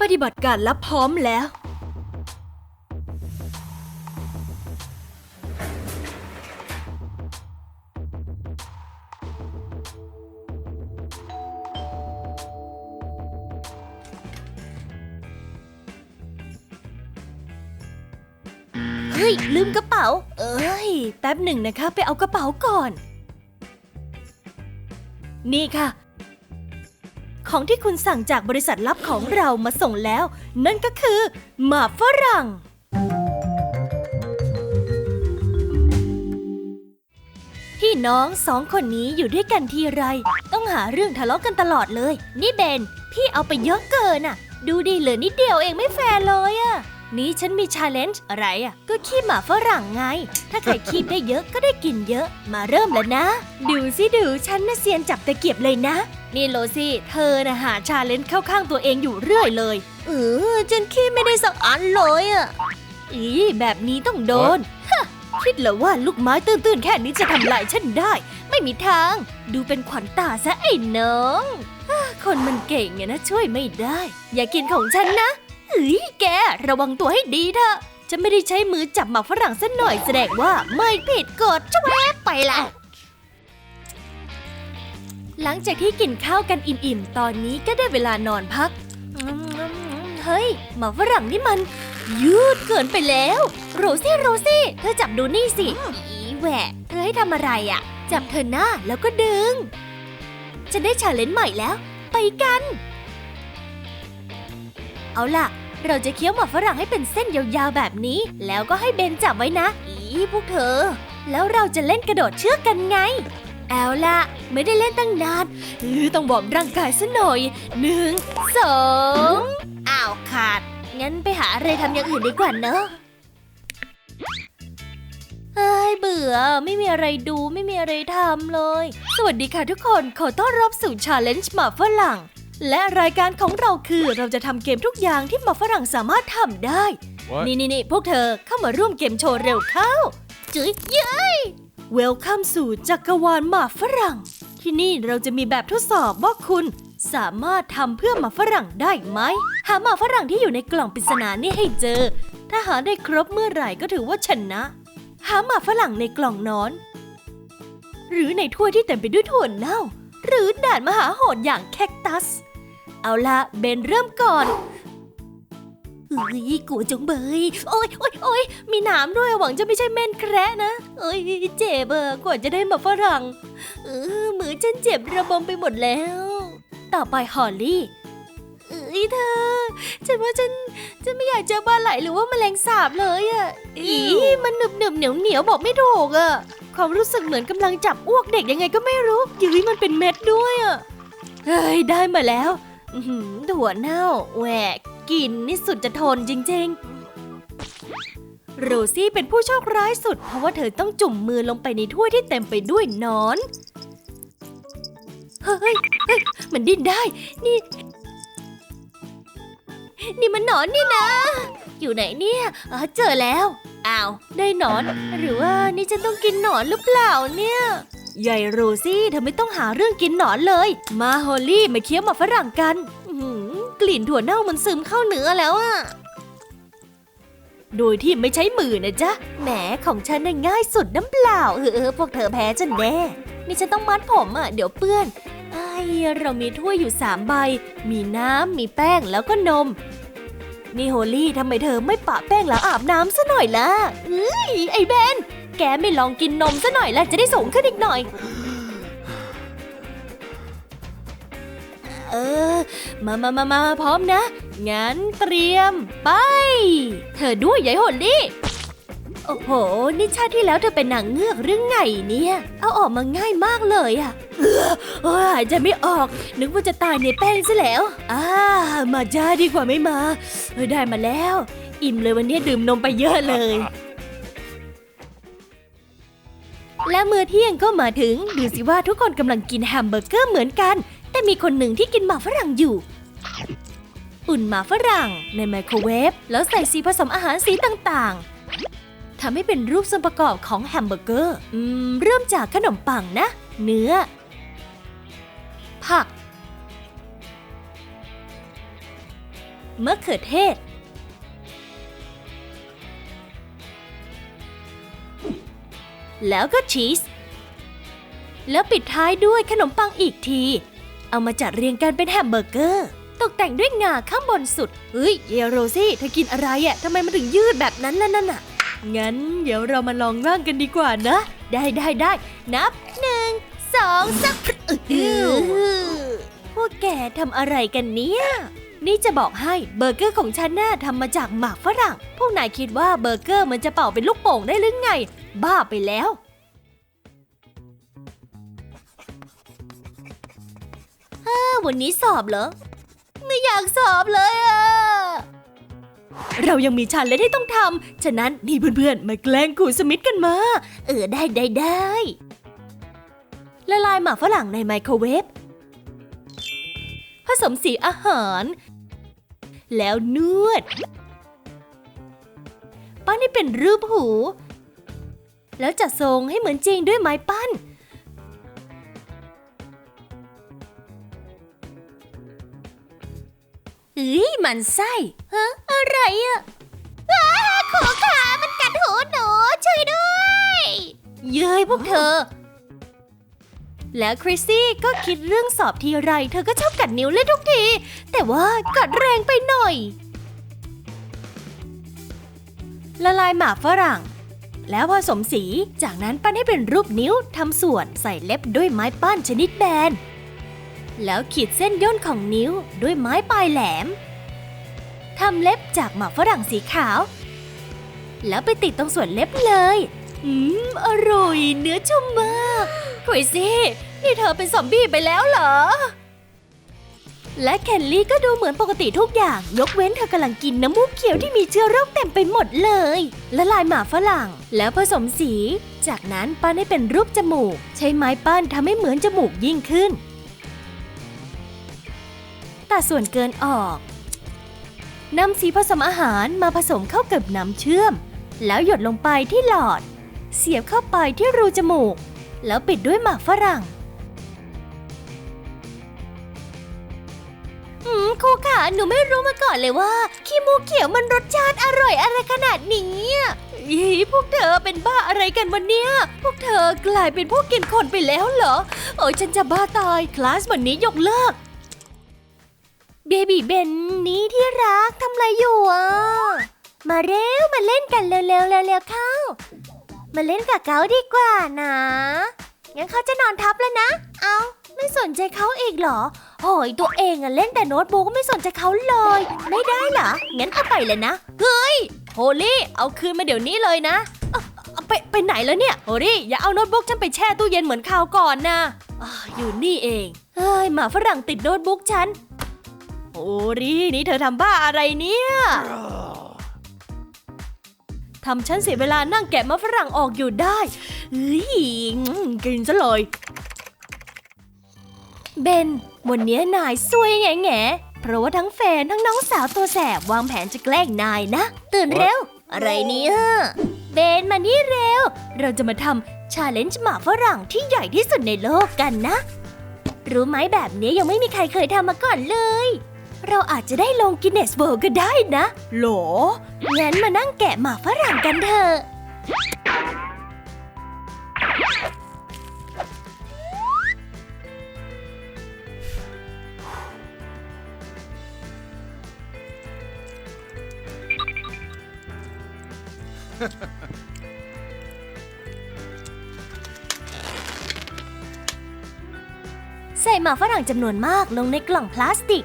ปฏิบัติการลับพร้อมแล้ว เฮ้ย ลืมกระเป๋า เอ้ย แป๊บหนึ่งนะคะ ไปเอากระเป๋าก่อน นี่ค่ะ ของที่คุณสั่งจากบริษัทลับของเรามาส่งแล้ว นั่นก็คือหมาฝรั่ง พี่น้องสองคนนี้อยู่ด้วยกันทีไร ต้องหาเรื่องทะเลาะกันตลอดเลย นี่เบน พี่เอาไปเยอะเกินอะ ดูดิเหลือนิดเดียวเองไม่แฟร์เลยอะนี่ฉันมีชาเลนจ์อะไรอะ ก็ขี้หมาฝรั่งไง ถ้าใครคีบได้เยอะก็ได้กินเยอะ มาเริ่มแล้วนะ ดูสิดูฉันน่ะเซียนจับตะเกียบเลยนะ นี่โลซี่ เธอน่ะหาชาเลนจ์เข้าข้างตัวเองอยู่เรื่อยเลย เออฉันขี้ไม่ได้สักอันเลยอะ อีแบบนี้ต้องโดน ฮะ คิดเหรอว่าลูกไม้ตื้นๆแค่นี้จะทำลายฉันได้ ไม่มีทาง ดูเป็นขวัญตาซะไอ้น้องอ่าคนมันเก่งไงนะช่วยไม่ได้ อย่ากินของฉันนะเฮ้ยแก ระวังตัวให้ดีเถอะจะไม่ได้ใช้มือจับหมากฝรั่งสักหน่อยแสดงว่าไม่ผิดกฎชวบไปละ หลังจากที่กินข้าวกันอิ่มๆ ตอนนี้ก็ได้เวลานอนพัก เฮ้ย หมาฝรั่งนี่มัน ยืดเกินไปแล้ว โรซี่โรซี่ เธอจับดูนี่สิ อีแหวะ เธอให้ทำอะไรอะ่ะ จับเธอหน้าแล้วก็ดึงฉันได้ชาเลนจ์ใหม่แล้ว ไปกัน เอาล่ะ เราจะเคี้ยวหมาฝรั่งให้เป็นเส้นยาวๆแบบนี้ แล้วก็ให้เบนจับไว้นะ อีพวกเธอ แล้วเราจะเล่นกระโดดเชือกกันไง เอาล่ะ ไม่ได้เล่นตั้งนานเออต้องบอร์มร่างกายซะหน่อยหนึ่งสองอ้าวขาด งั้นไปหาอะไรทำอย่างอื่นดีกว่าเนอะเฮ้ยเบื่อ ไม่มีอะไรดูไม่มีอะไรทำเลย สวัสดีค่ะทุกคน ขอต้อนรับสู่ Challenge หมาฝรั่ง และรายการของเราคือเราจะทำเกมทุกอย่างที่หมาฝรั่งสามารถทำได้ What? นี่นี่นี่พวกเธอเข้ามาร่วมเกมโชว์เร็วเข้าจุ๊ยเย้ ย Welcome สู่จักรวาลหมาฝรั่ง ที่นี่เราจะมีแบบทดสอบว่าคุณสามารถทำเพื่อหมาฝรั่งได้ไหม หาหมาฝรั่งที่อยู่ในกล่องปริศนานี่ให้เจอ ถ้าหาได้ครบเมื่อไหร่ก็ถือว่าชนะ หาหมาฝรั่งในกล่องนอน หรือในถ้วยที่เต็มไปด้วยถั่วเน่า หรือด่านมหาโหดอย่างแคคตัส เอาละเบนเริ่มก่อน ยกลัวจังเบย โอ้ยโอ้ยโอ้ยมีหนามด้วยหวังจะไม่ใช่เม่นแคระนะ เอ้ยเจ็บเออกว่าจะได้มาฝรั่งเออมือฉันเจ็บระบมไปหมดแล้ว ต่อไปฮอลลี่เอ้ยเธอ ฉันว่าฉันฉันไม่อยากเจอปลาไหลหรือว่าแมลงสาบเลยอะอีมันหนึบหนึบเหนียวเหนียวบอกไม่ถูกอะความรู้สึกเหมือนกำลังจับอ้วกเด็กยังไงก็ไม่รู้ยุ้ยมันเป็นเม็ดด้วยอะเฮ้ยได้มาแล้วอื้อหือถั่วเน่าแหวก กินนี่สุดจะทนจริงๆ โรซี่เป็นผู้โชคร้ายสุด เพราะว่าเธอต้องจุ่มมือลงไปในถ้วยที่เต็มไปด้วยนอน เฮ้ยเฮ้ยมันดิ้นได้ นี่ นี่มันหนอนนี่นะ อยู่ไหนเนี่ยอ๋อเจอแล้วอ้าวได้หนอน หรือว่านี่ฉันต้องกินหนอนหรือเปล่าเนี่ยใหญ่โรซี่เธอไม่ต้องหาเรื่องกินหนอนเลย มาฮอลลี่มาเคี้ยวหมาฝรั่งกัน กลิ่นถั่วเน่ามันซึมเข้าเนื้อแล้วอะโดยที่ไม่ใช้มือนะจ๊ะ แหมของฉันน่ะง่ายสุดน้ำเปล่า เออเออพวกเธอแพ้ฉันแน่ นี่ฉันต้องมัดผมอะเดี๋ยวเปื้อน ไอ้เรามีถ้วยอยู่สามใบ มีน้ำ มีแป้งแล้วก็นม นี่โฮลี่ทำไมเธอไม่ปะแป้งแล้วอาบน้ำซะหน่อยล่ะเอ้ยไอ้เบน แกไม่ลองกินนมซะหน่อยล่ะจะได้สูงขึ้นอีกหน่อย เออ มามามามาพร้อมนะ งั้นเตรียม ไป เธอด้วยยายโฮลี่ โอ้โห นี่ชาติที่แล้วเธอเป็นนางเงือกหรือไงเนี่ย เอาออกมาง่ายมากเลยอะเออเออหายใจไม่ออก นึกว่าจะตายในแป้งซะแล้ว อ่า มาจ้าดีกว่าไม่มา ได้มาแล้ว อิ่มเลยวันนี้ดื่มนมไปเยอะเลยและมื้อเที่ยงก็มาถึง ดูสิว่าทุกคนกำลังกินแฮมเบอร์เกอร์เหมือนกัน แต่มีคนหนึ่งที่กินหมาฝรั่งอยู่ อุ่นหมาฝรั่งในไมโครเวฟแล้วใส่สีผสมอาหารสีต่างๆทำให้เป็นรูปส่วนประกอบของแฮมเบอร์เกอร์อเริ่มจากขนมปังนะ เนื้อ ผักมะเขือเทศ แล้วก็ชีส แล้วปิดท้ายด้วยขนมปังอีกที เอามาจัดเรียงกันเป็นแฮมเบอร์เกอร์ ตกแต่งด้วยงาข้างบนสุด เฮ้ย เยโรซี่เธอกินอะไรอะ่ะทำไมมันถึงยืดแบบนั้นล่ะนั่นน่ะงั้นเดี๋ยวเรามาลองร่างกันดีกว่านะ ได้ได้ได้ นับหนึ่งสองสามอื้อพวกแกทำอะไรกันเนี่ย นี่จะบอกให้เบอร์เกอร์ของฉันน่าทำมาจากหมากฝรั่ง พวกนายคิดว่าเบอร์เกอร์มันจะเป่าเป็นลูกโป่งได้หรือไง บ้าไปแล้ว วันนี้สอบเหรอ ไม่อยากสอบเลยอะเรายังมีชันและที่ต้องทำ ฉะนั้นนี่เพื่อนๆ มาแกล้งครูสมิธกันมา เออได้ได้ได้ละลายหมากฝรั่งในไมโครเวฟ ผสมสีอาหาร แล้วนวด ปั้นให้เป็นรูปหู แล้วจัดทรงให้เหมือนจริงด้วยไม้ปั้น เอ้ยมันไส้ฮะอะไรอะอ้าขอขามันกัดหูหนูช่วยด้วย เย้ยพวกเธอ แล้วคริสซี่ก็คิดเรื่องสอบทีไร เธอก็ชอบกัดนิ้วเล่นทุกที แต่ว่ากัดแรงไปหน่อย ละลายหมากฝรั่ง แล้วผสมสีจากนั้นปั้นให้เป็นรูปนิ้วทำส่วนใส่เล็บด้วยไม้ปั้นชนิดแบน แล้วขีดเส้นย่นของนิ้วด้วยไม้ปลายแหลมทำเล็บจากหมากฝรั่งสีขาว แล้วไปติดตรงส่วนเล็บเลย อืม อร่อย เนื้อชุ่มมากคริซี่นี่เธอเป็นซอมบี้ไปแล้วเหรอ และแคนลี่ก็ดูเหมือนปกติทุกอย่าง ยกเว้นเธอกำลังกินน้ำมูกเขียวที่มีเชื้อโรคเต็มไปหมดเลย ละลายหมาฝรั่ง แล้วผสมสี จากนั้นปั้นให้เป็นรูปจมูก ใช้ไม้ปั้นทำให้เหมือนจมูกยิ่งขึ้น ตัดส่วนเกินออกนำสีผสมอาหารมาผสมเข้ากับน้ำเชื่อม แล้วหยดลงไปที่หลอด เสียบเข้าไปที่รูจมูก แล้วปิดด้วยหมากฝรั่งอืมครูขาหนูไม่รู้มาก่อนเลยว่า ขี้มูกเขียวมันรสชาติอร่อยอะไรขนาดนี้อีพวกเธอเป็นบ้าอะไรกันวันเนี้ย พวกเธอกลายเป็นพวกกินคนไปแล้วเหรอ โอ้ยฉันจะบ้าตาย คลาสวันนี้ยกเลิก เบบี้เบนนี่ที่รักทำอะไรอยู่อะ มาเร็วมาเล่นกันเร็วๆเร็วๆเข้า มาเล่นกับเขาดีกว่านะงั้นเขาจะนอนทับแล้วนะ เอาไม่สนใจเขาอีกเหรอโอ้ยตัวเองอะเล่นแต่โน้ตบุ๊กไม่สนใจเขาเลย ไม่ได้เหรอ งั้นเอาไปเลยนะ เฮ้ย โฮลี่ เอาคืนมาเดี๋ยวนี้เลยนะเอาไปไปไหนแล้วเนี่ย โฮลี่ อย่าเอาโน้ตบุ๊กฉันไปแช่ตู้เย็นเหมือนคราวก่อนนะออยู่นี่เอง เฮ้ย หมาฝรั่งติดโน้ตบุ๊กฉัน โอ้รีนี่เธอทำบ้าอะไรเนี่ยทำฉันเสียเวลานั่งแกะมะฝรั่งออกอยู่ได้เฮ้ยอืมกินซะเลยเบน วันนี้นายซวยแง่แง่เพราะว่าทั้งแฟนทั้งน้องสาวตัวแสบวางแผนจะแกล้งนายนะ ตื่นเร็ว อะไรเนี่ยเบนมานี่เร็ว เราจะมาทำชาเลนจ์หมาฝรั่งที่ใหญ่ที่สุดในโลกกันนะ รู้ไหมแบบนี้ยังไม่มีใครเคยทำมาก่อนเลย เราอาจจะได้ลงกินเนสเวิลด์ก็ได้นะ หรอ งั้นมานั่งแกะหมากฝรั่งกันเถอะ ใส่หมากฝรั่งจำนวนมากลงในกล่องพลาสติก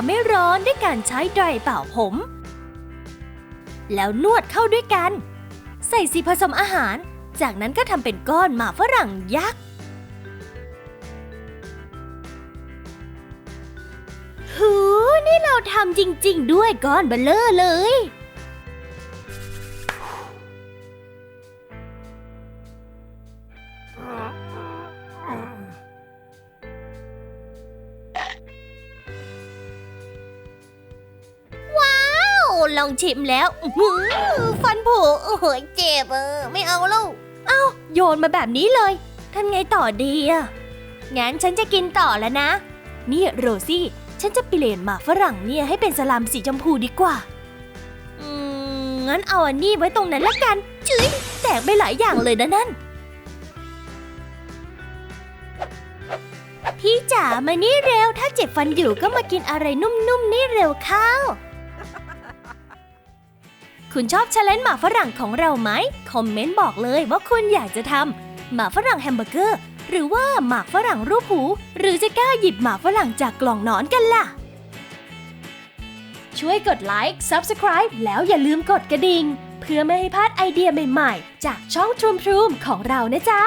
ทำให้ร้อนด้วยการใช้ไดร์เป่าผม แล้วนวดเข้าด้วยกัน ใส่สีผสมอาหาร จากนั้นก็ทำเป็นก้อนหมาฝรั่งยักษ์หูนี่เราทำจริง ๆ ด้วยก้อนเบลเลอร์เลย ลองชิมแล้วอื้อหือฟันผุโอ้โหเจ็บเออไม่เอาแล้วเอ้าโยนมาแบบนี้เลยทำไงต่อดีอะงั้นฉันจะกินต่อแล้วนะ นี่โรซี่ ฉันจะเปลี่ยนหมากฝรั่งเนี่ยให้เป็นสลามสีชมพูดีกว่า อืม งั้นเอาอันนี้ไว้ตรงนั้นละกันจุ๊ยแตกไปหลายอย่างเลยนะนั่น พี่จ๋ามานี่เร็ว ถ้าเจ็บฟันอยู่ก็มากินอะไรนุ่มๆนี่เร็วเข้า คุณชอบชาเลนจ์หมาฝรั่งของเราไหม คอมเมนต์บอกเลยว่าคุณอยากจะทำหมาฝรั่งแฮมเบอร์เกอร์ หรือว่าหมาฝรั่งรูปหู หรือจะกล้าหยิบหมาฝรั่งจากกล่องนอนกันล่ะ ช่วยกดไลค์ Subscribe แล้วอย่าลืมกดกระดิ่ง เพื่อไม่ให้พลาดไอเดียใหม่ ๆ จากช่องทรูมทรูมของเรานะจ๊ะ